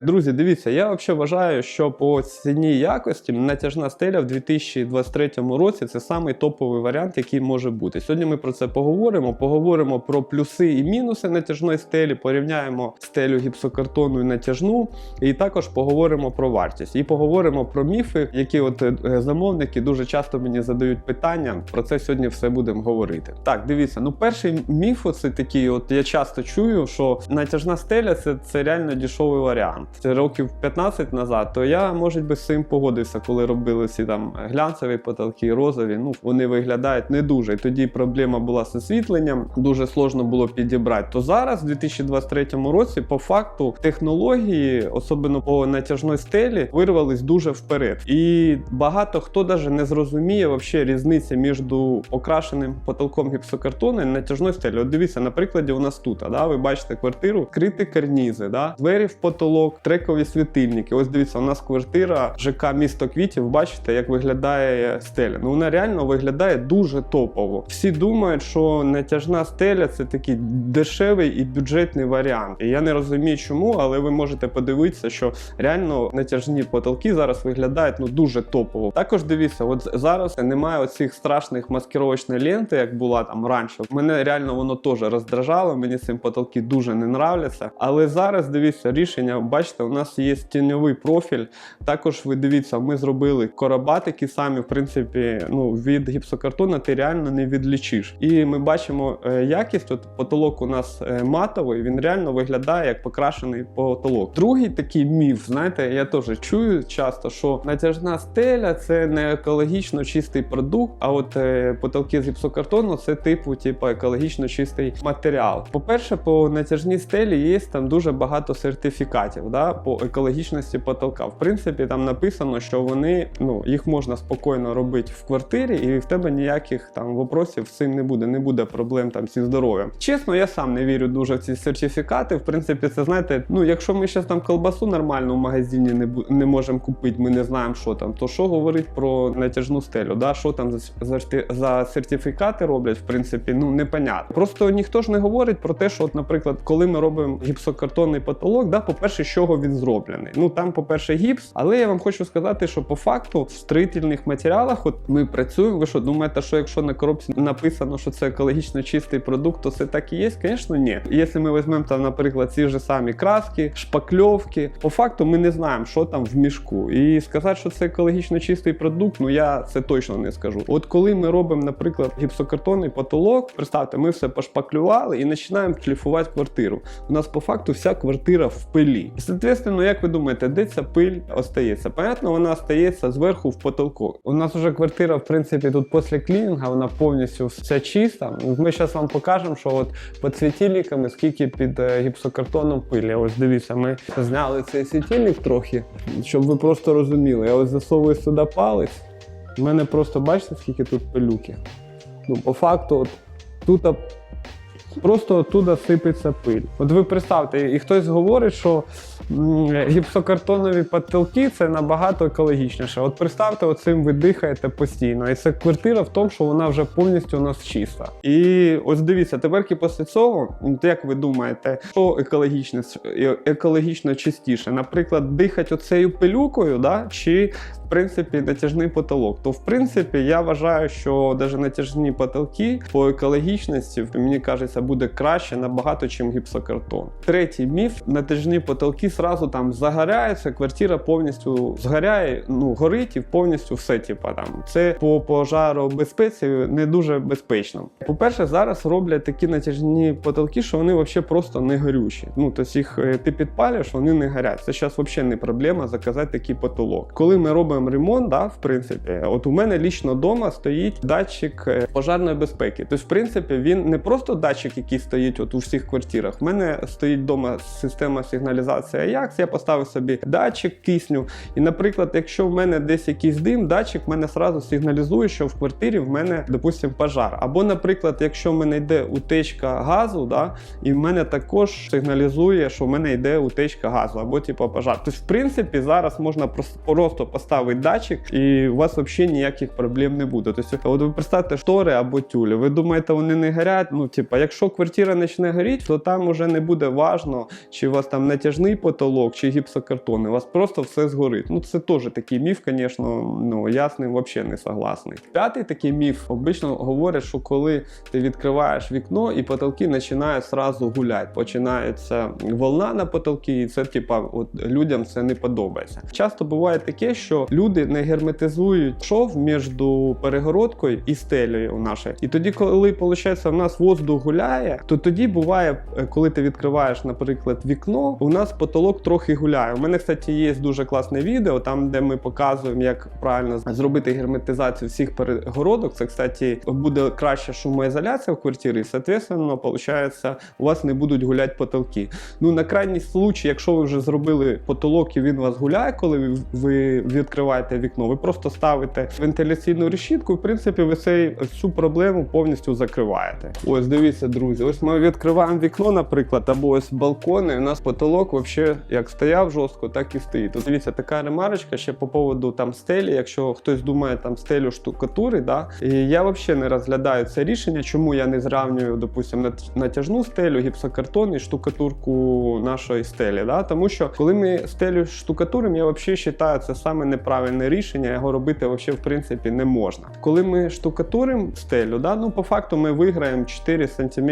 Друзі, дивіться, я взагалі вважаю, що по ціні якості натяжна стеля в 2023 році це самий топовий варіант, який може бути. Сьогодні ми про це поговоримо. Поговоримо про плюси і мінуси натяжної стелі, порівняємо стелю гіпсокартонну і натяжну, і також поговоримо про вартість. І поговоримо про міфи, які от е, замовники дуже часто мені задають питання. Про це сьогодні все будемо говорити. Так, дивіться, ну перший міф це такий, от я часто чую, що натяжна стеля це, це реально дешевий варіант. Років 15 назад, то я, може би, з цим погодився, коли робили ці там глянцеві потолки, розові. Ну вони виглядають не дуже. І тоді проблема була з освітленням, дуже сложно було підібрати. То зараз, в 2023 році, по факту технології, особливо по натяжної стелі, вирвались дуже вперед. І багато хто навіть не зрозуміє вообще різниці між окрашеним потолком гіпсокартону і натяжною стелі. От дивіться, на прикладі у нас тут, да, ви бачите квартиру, крити карнізи, да, двері в потолок, трекові світильники. Ось дивіться, у нас квартира ЖК місто квітів. Бачите, як виглядає стеля. Ну вона реально виглядає дуже топово. Всі думають, що натяжна стеля це такий дешевий і бюджетний варіант. І я не розумію, чому, але ви можете подивитися, що реально натяжні потолки зараз виглядають ну дуже топово. Також дивіться, от зараз немає оцих страшних маскировочних ленти, як була там раніше. Мене реально воно теж роздражало. Мені цим потолки дуже не нравляться. Але зараз дивіться рішення. Бачите, у нас є тіньовий профіль. Також ви дивіться, ми зробили короба такі самі, в принципі, ну від гіпсокартона ти реально не відлічиш. І ми бачимо е, якість. От потолок у нас е, матовий, він реально виглядає як покрашений потолок. Другий такий міф, знаєте, я теж чую часто, що натяжна стеля це не екологічно чистий продукт, а от е, потолки з гіпсокартону це типу, типу екологічно чистий матеріал. По-перше, по натяжній стелі є там дуже багато сертифікатів да, по екологічності потолка. В принципі, там написано, що вони ну їх можна спокійно робити в квартирі, і в тебе ніяких там вопросів з цим не буде, не буде проблем там зі здоров'ям. Чесно, я сам не вірю дуже в ці сертифікати. В принципі, це знаєте, ну якщо ми зараз там колбасу нормально в магазині не не можемо купити, ми не знаємо, що там, то що говорить про натяжну стелю? Да? Що там за, за, за сертифікати роблять, в принципі, ну непонятно. Просто ніхто ж не говорить про те, що, от, наприклад, коли ми робимо гіпсокартонний потолок, да, по-перше, з чого він зроблений. Ну там, по-перше, гіпс, але я вам хочу сказати, що по факту в строїтельних матеріалах, от ми працюємо. Ви що думаєте, що якщо на коробці написано, що це екологічно чистий продукт, то це так і є? Звісно, ні. Якщо ми візьмемо там, наприклад, ці ж самі краски, шпакльовки, по факту ми не знаємо, що там в мішку. І сказати, що це екологічно чистий продукт, ну я це точно не скажу. От коли ми робимо, наприклад, гіпсокартонний потолок, представте, ми все пошпаклювали і починаємо шліфувати квартиру. У нас по факту вся квартира в пилі. І, соответственно, як ви думаєте, де ця пиль остається? Понятно, вона остається зверху в потолку. У нас вже квартира, в принципі, тут після клінінга, вона повністю вся чиста. Ми зараз вам покажемо, що от під світильниками скільки під е, гіпсокартоном пилі. Ось дивіться, ми зняли цей світильник трохи, щоб ви просто розуміли. Я ось засовую сюди палець. У мене просто бачите, скільки тут пилюки. Ну, по факту, от, тут просто оттуда сипеться пиль. От ви представте, і хтось говорить, що гіпсокартонові потолки це набагато екологічніше. От представте, оцим ви дихаєте постійно. І це квартира в тому, що вона вже повністю у нас чиста. І ось дивіться, тепер після цього, як ви думаєте, що екологічно, екологічно чистіше? Наприклад, дихати оцею пилюкою, да? чи принципі натяжний потолок. То в принципі я вважаю, що навіть натяжні потолки по екологічності, мені кажеться, буде краще набагато, ніж гіпсокартон. Третій міф: натяжні потолки сразу там загоряються, квартира повністю згоряє, ну горить і повністю все. Типа там це по пожаробезпеці не дуже безпечно. По-перше, зараз роблять такі натяжні потолки, що вони взагалі просто не горючі. Ну тобто їх е, ти підпалюєш, вони не горять. Це зараз взагалі не проблема заказати такий потолок. Коли ми робимо ремонт, да, в принципі, от у мене лічно вдома стоїть датчик е, пожарної безпеки. Тобто, в принципі, він не просто датчик, який стоїть от у всіх квартирах. У мене стоїть вдома система сигналізації AJAX, я поставив собі датчик кисню. І, наприклад, якщо в мене десь якийсь дим, датчик мене сразу сигналізує, що в квартирі в мене, допустимо, пожар. Або, наприклад, якщо в мене йде утечка газу, да, і в мене також сигналізує, що в мене йде утечка газу, або типу пожар. Тобто, в принципі, зараз можна прос- просто поставити поставити датчик, і у вас взагалі ніяких проблем не буде. Тобто, от ви представте штори або тюлі. Ви думаєте, вони не горять? Ну, типа, якщо квартира почне горіти, то там уже не буде важно, чи у вас там натяжний потолок, чи гіпсокартон. У вас просто все згорить. Ну, це теж такий міф, звісно, ну я з ним взагалі не согласний. П'ятий такий міф обично говорять, що коли ти відкриваєш вікно і потолки починають сразу гуляти. Починається волна на потолки, і це типа от людям це не подобається. Часто буває таке, що люди не герметизують шов між перегородкою і стелею нашою. І тоді, коли виходить, в нас воздух гуляє, то тоді буває, е, коли ти відкриваєш, наприклад, вікно, у нас потолок трохи гуляє. У мене, кстати, є дуже класне відео, там де ми показуємо, як правильно зробити герметизацію всіх перегородок. Це, кстати, буде краща шумоізоляція в квартирі, і, соответственно, виходить, у вас не будуть гуляти потолки. Ну, на крайній случай, якщо ви вже зробили потолок і він у вас гуляє, коли ви- ви відкриваєте вікно, ви просто ставите вентиляційну решітку, і в принципі ви цей, цю проблему повністю закриваєте. Ось дивіться, друзі, ось ми відкриваємо вікно, наприклад, або ось балкони. і У нас потолок взагалі як стояв жорстко, так і стоїть. Тут дивіться, така ремарочка ще по поводу там стелі. Якщо хтось думає там стелю штукатури, да, і я взагалі не розглядаю це рішення, чому я не зравнюю, допустимо, натяжну стелю, гіпсокартон і штукатурку нашої стелі. Да? Тому що коли ми стелю штукатуримо, я взагалі вважаю, це саме неправильне рішення. Його робити взагалі в принципі не можна. Коли ми штукатуримо стелю, да, ну по факту ми виграємо 4 см,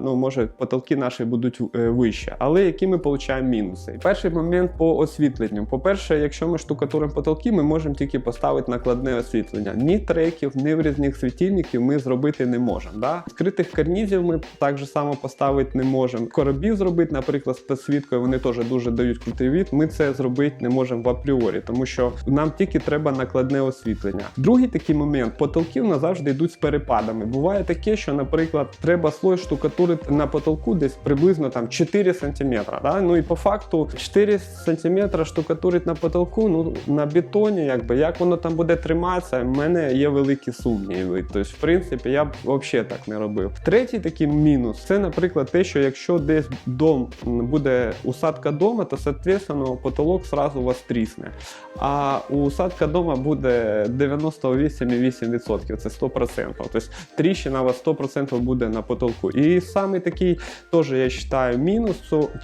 ну може потолки наші будуть е, вище. Але які ми отримуємо мінуси? Перший момент по освітленню. По-перше, якщо ми штукатуримо потолки, ми можемо тільки поставити накладне освітлення. Ні треків, ні врізних світильників ми зробити не можемо. Да? Відкритих карнізів ми так же само поставити не можемо. Коробів зробити, наприклад, з підсвіткою, вони теж дуже дають крутий від. Ми це зробити не можемо в апріорі, тому що нам тільки треба накладне освітлення. Другий такий момент: потолки в нас завжди йдуть з перепадами. Буває таке, що, наприклад, треба слой штукатурити на потолку десь приблизно там 4 см. Да? Ну і по факту 4 см штукатурить на потолку, ну на бетоні, якби як воно там буде триматися, в мене є великі сумніви. Тобто, в принципі, я б взагалі так не робив. Третій такий мінус це, наприклад, те, що якщо десь дом буде усадка дома, то соответственно потолок сразу вас трісне. А у усадка дома буде 98,8%, це 100%. Тобто тріщина у вас 100% буде на потолку. І саме такий теж я вважаю мінус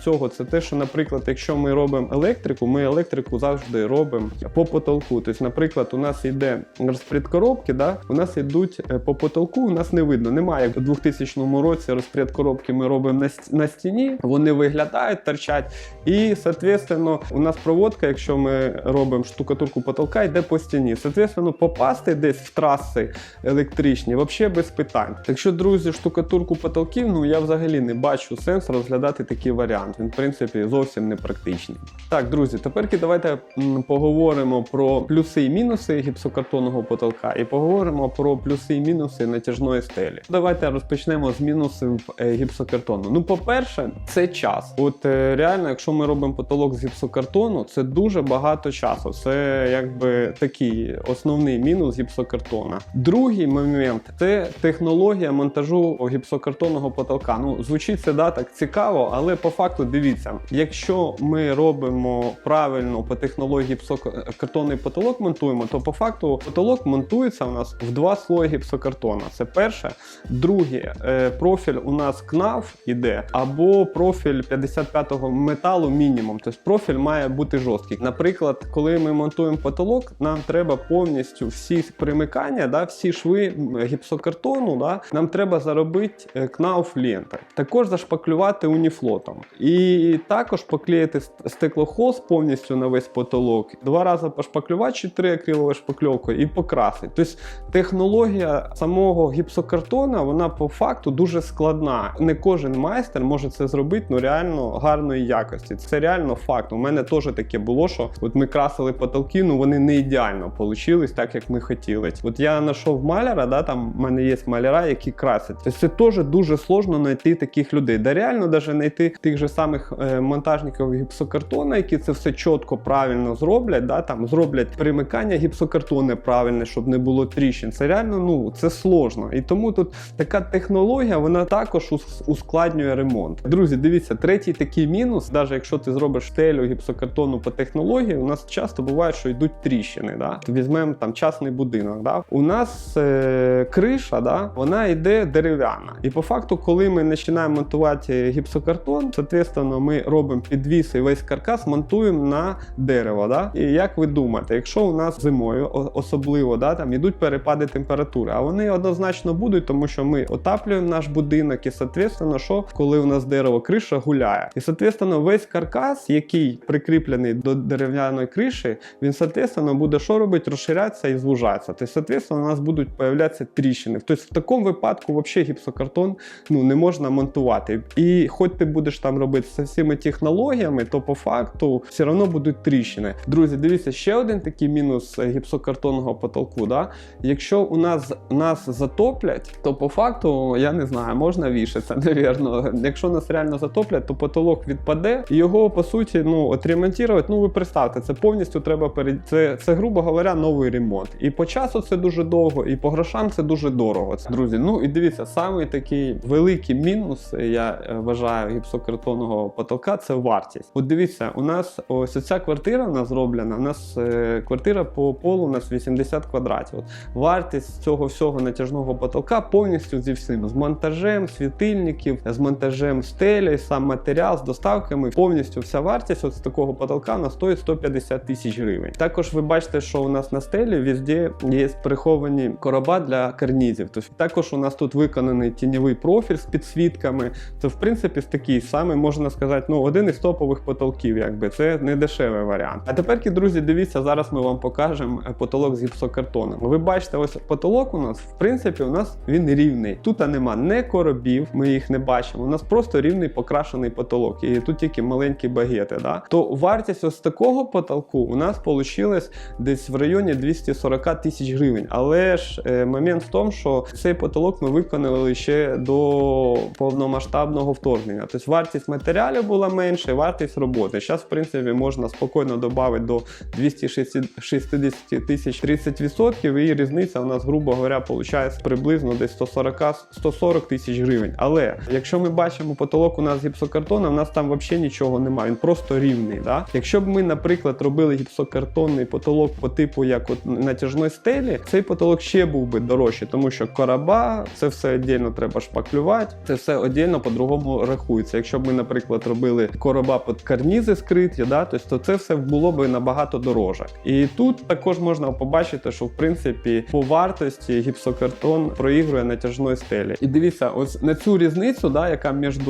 цього це те, що, наприклад, якщо ми робимо електрику, ми електрику завжди робимо по потолку. Тобто, наприклад, у нас йде розпред коробки, да? у нас йдуть е, по потолку, у нас не видно. Немає у 2000 році розпред коробки ми робимо на, стіні, вони виглядають, торчать. І, соответственно, у нас проводка, якщо ми робимо штукатурку потолка, йде по стіні. Соответственно, попасти десь в траси електричні, взагалі без питань. Так що, друзі, штукатурку потолків, ну я взагалі не бачу сенс розглядати такий варіант. Він, в принципі, зовсім не практичний. Так, друзі, тепер давайте поговоримо про плюси і мінуси гіпсокартонного потолка, і поговоримо про плюси і мінуси натяжної стелі. Давайте розпочнемо з мінусів е, гіпсокартону. Ну, по-перше, це час. От е, реально, якщо ми робимо потолок з гіпсокартону, це дуже багато часу. Це якби такий основний мінус гіпсокартона. Другий момент це технологія монтажу гіпсокартонного потолка. Ну, звучить це да, так цікаво, але по факту дивіться, якщо ми робимо правильно по технології гіпсокартонний потолок монтуємо, то по факту потолок монтується у нас в два слої гіпсокартона. Це перше. Друге, е, профіль у нас КНАФ іде, або профіль 55-го металу мінімум. Тобто профіль має бути жорсткий. Наприклад, коли ми монтуємо потолок, нам треба повністю всі примикання, да, всі шви гіпсокартону, да, нам треба заробити е, КНАУФ ленти. Також зашпаклювати уніфлотом. І також поклеїти стеклохоз повністю на весь потолок. Два рази пошпаклювати 4 акриловою шпакльовкою і покрасити. Тобто технологія самого гіпсокартона, вона по факту дуже складна. Не кожен майстер може це зробити ну реально гарної якості. Це реально факт. У мене теж таке було, що от ми красили потолки, ну вони не ідеально получились, так як ми хотіли. От я знайшов маляра, да, там в мене є маляра, які красять. Тобто це теж дуже сложно знайти таких людей. Да реально навіть знайти тих же самих е, монтажників гіпсокартона, які це все чітко правильно зроблять, да, там зроблять примикання гіпсокартони правильне, щоб не було тріщин. Це реально ну це сложно. І тому тут така технологія, вона також ускладнює ремонт. Друзі, дивіться, третій такий мінус, навіть якщо ти зробиш стелю гіпсокартону по технології, у нас часто буває, буває, що йдуть тріщини. Да? Візьмемо там частний будинок. Да? У нас е, криша, да? вона йде дерев'яна. І по факту, коли ми починаємо монтувати гіпсокартон, соответственно, ми робимо підвіс і весь каркас монтуємо на дерево. Да? І як ви думаєте, якщо у нас зимою особливо да, там ідуть перепади температури, а вони однозначно будуть, тому що ми отаплюємо наш будинок, і соответственно, що коли у нас дерево криша гуляє. І соответственно, весь каркас, який прикріплений до дерев'яної криші, він соответственно буде що робити? Розширятися і звужатися. Тобто, соответственно, у нас будуть появлятися тріщини. Тобто, в такому випадку взагалі гіпсокартон ну, не можна монтувати. І хоч ти будеш там робити з всіми технологіями, то по факту все одно будуть тріщини. Друзі, дивіться, ще один такий мінус е, гіпсокартонного потолку. Да? Якщо у нас нас затоплять, то по факту я не знаю, можна вішатися, навірно. Якщо нас реально затоплять, то потолок відпаде, його по суті ну отремонтувати. Ну ви представте, це повністю треба перед це, це, грубо говоря, новий ремонт. І по часу це дуже довго, і по грошам це дуже дорого. Друзі, ну і дивіться, самий такий великий мінус, я е, вважаю, гіпсокартонного потолка це вартість. От дивіться, у нас ось ця квартира у нас зроблена. У нас е, квартира по полу у нас 80 квадратів. От вартість цього всього натяжного потолка повністю зі всім з монтажем, світильників, з монтажем стелі, сам матеріал з доставками. Повністю вся вартість от з такого потолка на стоїть 150 тисяч гривень. Також ви бачите, що у нас на стелі везде є приховані короба для карнізів. Тобто також у нас тут виконаний тіньовий профіль з підсвітками. Це в принципі такий самий, можна сказати, ну один із топових потолків, якби це не дешевий варіант. А тепер, друзі, дивіться, зараз ми вам покажемо е, потолок з гіпсокартоном. Ви бачите, ось потолок у нас, в принципі, у нас він рівний. Тут нема не коробів, ми їх не бачимо. У нас просто рівний покрашений потолок. І тут тільки маленькі багети. Да? То вартість ось такого потолку у нас вийшло десь в районі 240 тисяч гривень. Але ж е, момент в тому, що цей потолок ми виконали ще до повномасштабного вторгнення. Тобто вартість матеріалів була менша, вартість роботи. Зараз, в принципі, можна спокійно додати до 260 тисяч 30%, і різниця у нас, грубо говоря, виходить приблизно десь 140 140 тисяч гривень. Але якщо ми бачимо потолок у нас гіпсокартона, у нас там взагалі нічого немає, він просто рівний. Да? Якщо б ми, наприклад, робили гіпсокартонний потолок по типу як от натяжної стелі, цей потолок ще був би дорожчий, тому що кораба, це все віддільно треба шпаклювати, це все віддільно по-другому рахується. Якщо б ми, наприклад, робили короба під карнізи скриті, да, то це все було б набагато дороже. І тут також можна побачити, що в принципі по вартості гіпсокартон проігрує натяжної стелі. І дивіться, ось на цю різницю, да, яка між е,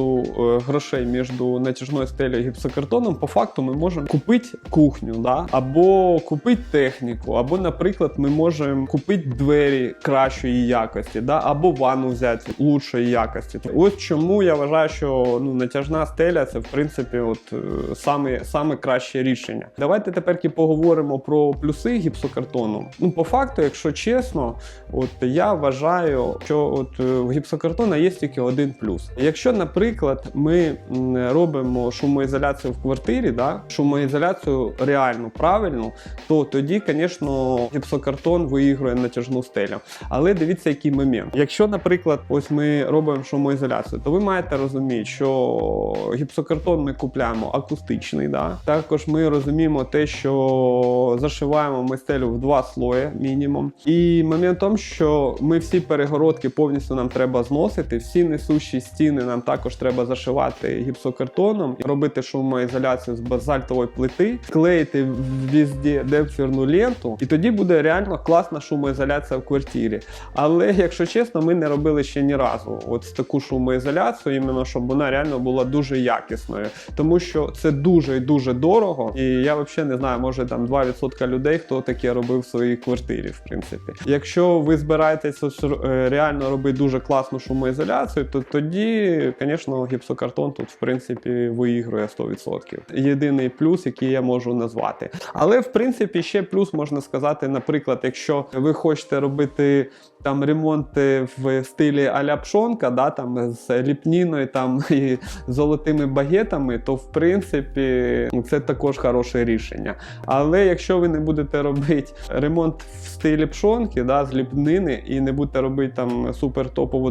грошей між натяжною стелею і гіпсокартоном, по факту ми можемо купити кухню, да, або купити техніку, або, наприклад, ми можемо купити двері кращої якості, да, або ванну взяти лучшої якості. Ось чому я вважаю, що ну натяжна стеля це в принципі от е, саме, саме краще рішення. Давайте тепер поговоримо про плюси гіпсокартону. Ну, по факту, якщо чесно, от я вважаю, що от е, в гіпсокартона є тільки один плюс. Якщо, наприклад, ми робимо шумоізоляцію в квартирі, да, шумоізоляцію реально правильну, то тоді, звісно, гіпсокартон виігрує натяжну стелю. Але дивіться, який момент. Якщо, наприклад, ось ми робимо шумоізоляцію, то ви маєте розуміти, що гіпсокартон ми купляємо акустичний. Да? Також ми розуміємо те, що зашиваємо ми стелю в два слої мінімум. І момент в тому, що ми всі перегородки повністю нам треба зносити, всі несущі стіни нам також треба зашивати гіпсокартоном, робити шумоізоляцію з базальтової плити, клеїти везде депфірну ленту, і тоді буде реально класна шумоізоляція в квартирі. Але якщо чесно, ми не робили ще ні разу от таку шумоізоляцію, іменно щоб вона реально була дуже якісною, тому що це дуже і дуже дорого. І я взагалі не знаю, може там 2% людей, хто таке робив в своїй квартирі, в принципі. Якщо ви збираєтесь ось, е, реально робити дуже класну шумоізоляцію, то тоді, звісно, гіпсокартон тут в принципі виігрує 100%. Єдиний плюс, який я можу назвати. Але в принципі ще плюс можна сказати, наприклад, якщо ви хочете робити там ремонти в стилі а-ля пшонка, да, там з ліпніною там і золотими багетами, то в принципі це також хороше рішення. Але якщо ви не будете робити ремонт в стилі пшонки, да, з ліпнини, і не будете робити там супер топову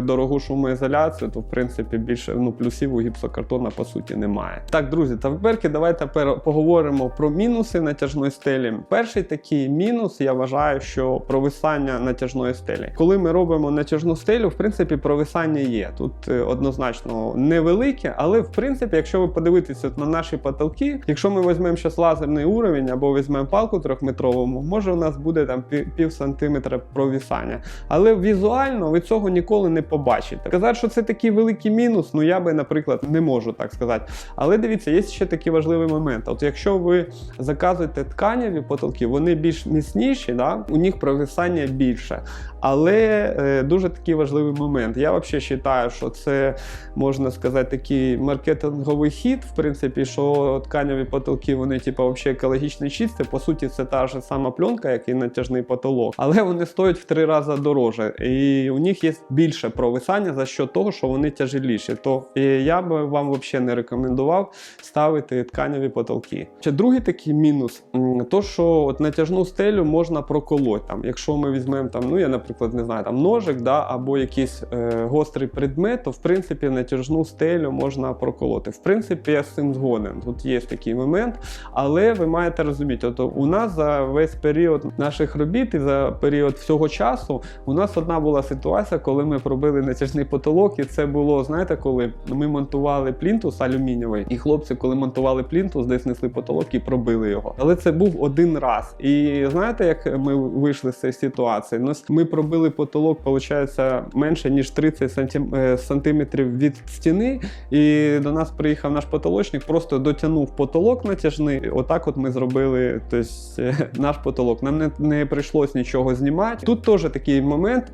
дорогу, е, шумоізоляцію, то в принципі більше ну, плюсів у гіпсокартона по суті немає. Так, друзі, тепер давайте поговоримо про мінуси натяжної стелі. Перший такий мінус, я вважаю, що провисання натяжної стелі. Коли ми робимо натяжну стелю, в принципі, провисання є. Тут е, однозначно невелике, але в принципі, якщо ви подивитеся на наші потолки, якщо ми візьмемо зараз лазерний уровень або візьмемо палку трьохметрову, може у нас буде там пів сантиметра провисання. Але візуально ви цього ніколи не побачите. Казати, що це такий великий мінус, ну я би, наприклад, не можу так сказати. Але дивіться, є ще такий важливий момент. От якщо ви заказуєте тканеві потолки, вони більш міцніші, да? у них провисання більше. Але е, дуже такий важливий момент. Я взагалі вважаю, що це можна сказати такий маркетинговий хід, в принципі, що тканеві потолки вони типу, взагалі екологічно чисті. По суті, це та ж сама пленка, як і натяжний потолок, але вони стоять в три рази дороже. І у них є більше провисання за що того, що вони тяжеліші. То і я би вам взагалі не рекомендував ставити тканеві потолки. Ще другий такий мінус, то що от натяжну стелю можна проколоти. Там, якщо ми візьмемо там, ну я, наприклад, не знаю, там ножик, да, або якийсь е, гострий предмет, то в принципі натяжну стелю можна проколоти. В принципі, я з цим згоден. Тут є такий момент, але ви маєте розуміти, от у нас за весь період наших робіт і за період всього часу у нас одна була ситуація, коли ми пробили натяжний потолок, і це було, знаєте, коли ми монтували плінтус алюмінієвий, і хлопці, коли монтували плінтус, десь несли потолок і пробили його. Але це був один раз. І знаєте, як ми вийшли з цієї ситуації? Ми пробили потолок, виходить, менше ніж 30 сантим- е, сантиметрів від стіни. І до нас приїхав наш потолочник, просто дотягнув потолок натяжний. Отак, от ми зробили тобто, наш потолок. Нам не, не прийшлось нічого знімати. Тут теж такий момент.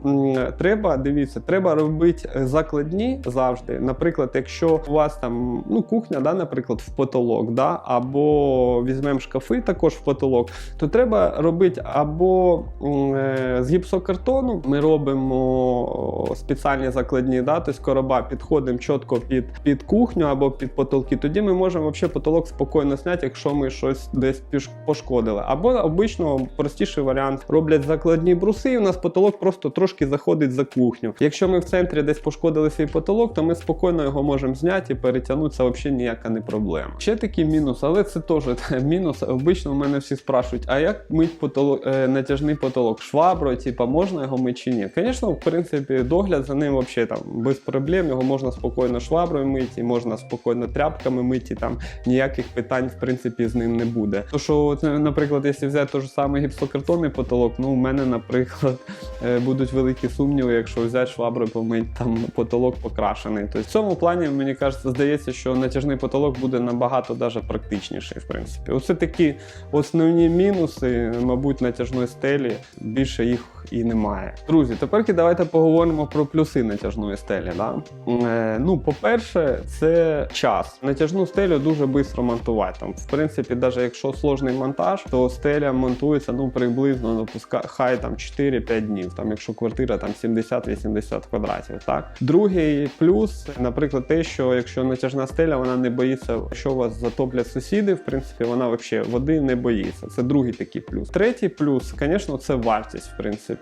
Треба дивіться, треба робити закладні завжди. Наприклад, якщо у вас там ну кухня, да, наприклад, в потолок, да, або візьмемо шкафи також в потолок, то треба робити або е, з гіпсокартону. Ми робимо спеціальні закладні, да, тобто короба підходимо чітко під, під кухню або під потолки. Тоді ми можемо взагалі потолок спокійно зняти, якщо ми щось десь пошкодили. Або обично простіший варіант роблять закладні бруси, і у нас потолок просто трошки заходить за кухню. Якщо ми в центрі десь пошкодили свій потолок, то ми спокійно його можемо зняти і перетягнути, це взагалі ніяка не проблема. Ще такий мінус, але це теж мінус. Обично в мене всі спрашують, а як мить потолок, е, натяжний потолок? Шваброю, типа, можна його мити чи ні? Звісно, в принципі, догляд за ним взагалі там без проблем. Його можна спокійно шваброю мити, можна спокійно тряпками мити, там ніяких питань в принципі з ним не буде. То що, е, наприклад, якщо взяти той же самий гіпсокартонний потолок, ну у мене, наприклад, е, будуть великі сумніви, якщо взяти шваброю помити там потолок покрашений. Тобто в цьому плані мені кажеться, здається, що натяжний потолок буде набагато даже практичніший, в принципі. Оце такі основні мінуси, мабуть, натяжної стелі. Більше їх і немає. Друзі, тепер давайте поговоримо про плюси натяжної стелі. Да? Е, ну, по-перше, це час. Натяжну стелю дуже швидко монтувати. Там, в принципі, навіть якщо сложний монтаж, то стеля монтується ну, приблизно ну, хай там 4-5 днів, там, якщо квартира там 70-80 квадратів. Так? Другий плюс, наприклад, те, що якщо натяжна стеля, вона не боїться, що вас затоплять сусіди, в принципі, вона взагалі води не боїться. Це другий такий плюс. Третій плюс, звісно, це вартість, в принципі.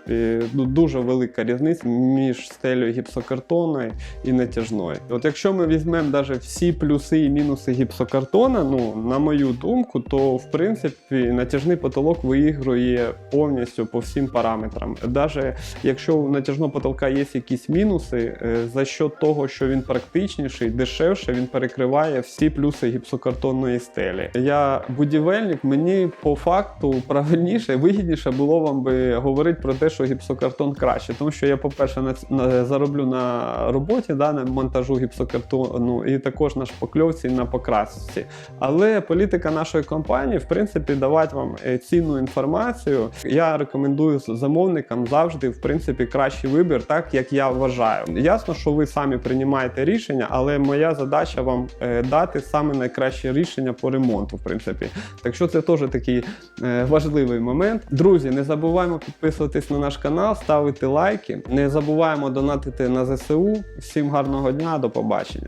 Ну, Дуже велика різниця між стелею гіпсокартонною і натяжною. От якщо ми візьмемо навіть всі плюси і мінуси гіпсокартона, ну, на мою думку, то в принципі натяжний потолок виігрує повністю по всім параметрам. Навіть якщо у натяжного потолка є якісь мінуси, е, за що того, що він практичніший, дешевше, він перекриває всі плюси гіпсокартонної стелі. Я будівельник, мені по факту правильніше, вигідніше було вам би говорити про те, що гіпсокартон краще, тому що я, по-перше, на, на зароблю на роботі, да, на монтажу гіпсокартону, і також на шпакльовці, і на покрасці. Але політика нашої компанії, в принципі, давати вам е, цінну інформацію. Я рекомендую замовникам завжди, в принципі, кращий вибір, так як я вважаю. Ясно, що ви самі приймаєте рішення, але моя задача вам е, дати саме найкраще рішення по ремонту, в принципі. Так що це теж такий е, важливий момент. Друзі, не забуваємо підписуватись на на наш канал, ставити лайки. Не забуваємо донатити на ЗСУ. Всім гарного дня, до побачення.